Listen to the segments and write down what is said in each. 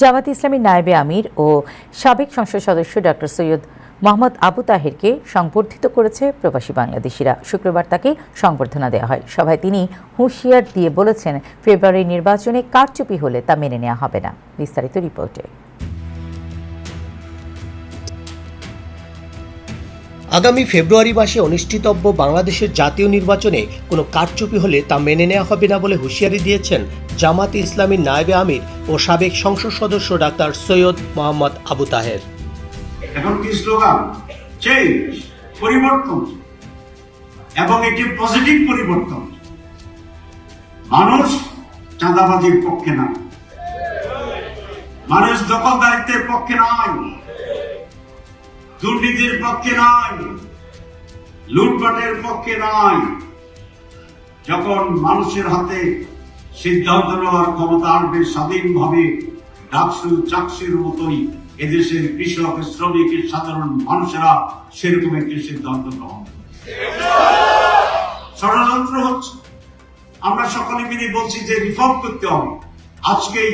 জামাত ইসলামী নায়েবে আমির ও সাবেক সংসদ সদস্য ডক্টর সৈয়দ মোহাম্মদ আবু তাহেরকে সংবর্ধিত করেছে প্রবাসী বাংলাদেশিরা। শুক্রবার তাকে সংবর্ধনা দেওয়া হয়। সভায় তিনি হুঁশিয়ার দিয়ে বলেছেন ফেব্রুয়ারি নির্বাচনে কারচুপি হলে তা মেনে নেওয়া হবে না। বিস্তারিত রিপোর্টে। আগামী ফেব্রুয়ারি মাসে অনুষ্ঠিতব্য বাংলাদেশের জাতীয় নির্বাচনে কোনো কারচুপি হলে তা মেনে নেওয়া হবে না বলে হুঁশিয়ারি দিয়েছেন জামাতে ইসলামীর নায়েবে আমির ও সাবেক সংসদ সদস্য ডাক্তার সৈয়দ মোহাম্মদ আবু তাহের। এখন কি স্লোগান? চেঞ্জ পরিবর্তন। এবং এটি পজিটিভ পরিবর্তন। মানুষ চাঁদাবাজির পক্ষে না। মানুষ দখলদারিত্বের পক্ষে নয়। দুর্নীতির পক্ষে নয়, লুটপাটের পক্ষে নয়। যখন মানুষের হাতে সিদ্ধান্ত নেওয়ার ক্ষমতা আসবে, স্বাধীনভাবে ডাকসু চাকসুর মতোই এদেশের কৃষক, শ্রমিক, সাধারণ মানুষেরা সেরকম একটি সিদ্ধান্ত গ্রহণ ষড়যন্ত্র হচ্ছে। আমরা সকলে মিলে বলছি যে রিফর্ম করতে হবে। আজকেই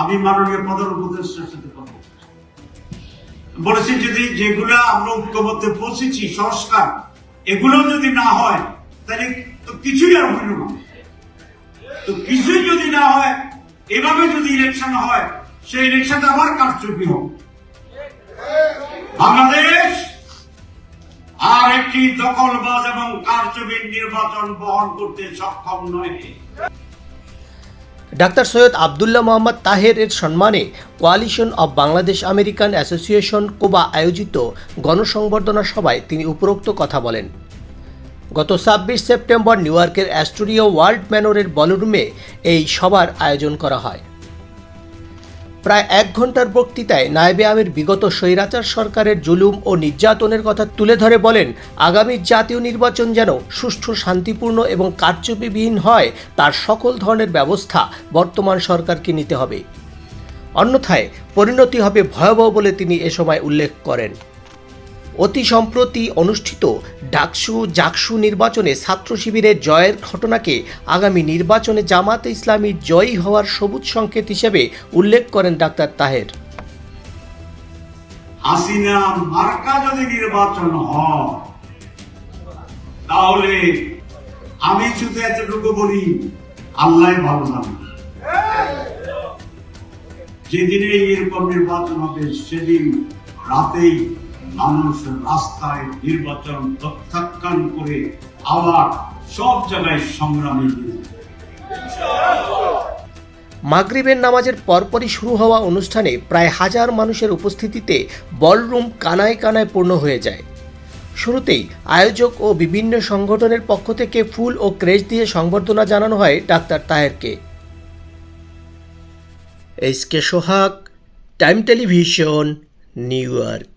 আমি মাননীয় প্রধান উপদেষ্টার সাথে কথা বলছি। যদি যেগুলো আমরা ঐক্যবদ্ধ পৌঁছেছি, সংস্কার এগুলো যদি না হয়, তাহলে তো কিছুই আর হইল না তো কিছুই যদি না হয়, এভাবে যদি ইলেকশন হয়, সেই ইলেকশনটা আবার কারচুপি হোক বাংলাদেশ আর একটি দখলবাজ এবং কারচুপির নির্বাচন বহন করতে সক্ষম নয় ডাক্তার সৈয়দ আবদুল্লাহ মোহাম্মদ তাহের এর সম্মানে coalition of Bangladesh American association COBA আয়োজিত গণসংবর্ধনা সভায় তিনি উপরোক্ত কথা বলেন। গত ছাব্বিশ সেপ্টেম্বর নিউ ইয়র্কের অ্যাস্টোরিয়া ওয়ার্ল্ড ম্যানোরের বলরুমে এই সভার আয়োজন করা হয়। প্রায় এক ঘণ্টার বক্তৃতায় নায়েবে আমির বিগত স্বৈরাচার সরকারের জুলুম ও নির্যাতনের কথা তুলে ধরে বলেন, আগামী জাতীয় নির্বাচন যেন সুষ্ঠু, শান্তিপূর্ণ এবং কারচুপিবিহীন হয়, তার সকল ধরনের ব্যবস্থা বর্তমান সরকারকে নিতে হবে। অন্যথায় পরিণতি হবে ভয়াবহ বলে তিনি এ সময় উল্লেখ করেন। অতি সম্প্রতি অনুষ্ঠিত ডাকসু জাকসু নির্বাচনে ছাত্র শিবিরের জয়ের ঘটনাকে আগামী নির্বাচনে জামাতে ইসলামী জয়ী হওয়ার সবুজ সংকেত হিসেবে উল্লেখ করেন ডাক্তার তাহের। হাসিনা মার্কা যদি নির্বাচন হয়, তাহলে আমি শুধু এতটুকু বলি, আল্লাহ ভালো জানে যেদিনে এরকম নির্বাচন হবে, সেদিন রাতেই মানুষ রাস্তায় নির্বাচন প্রত্যাখ্যান করে আবার সব জায়গায় সংগ্রামী মাগরিবের নামাজের পরপরই শুরু হওয়া অনুষ্ঠানে প্রায় হাজার মানুষের উপস্থিতিতে বলরুম কানায় কানায় পূর্ণ হয়ে যায়। শুরুতেই আয়োজক ও বিভিন্ন সংগঠনের পক্ষ থেকে ফুল ও ক্রেজ দিয়ে সংবর্ধনা জানানো হয় doctor তাহেরকে। H K Sohag, time television, New York.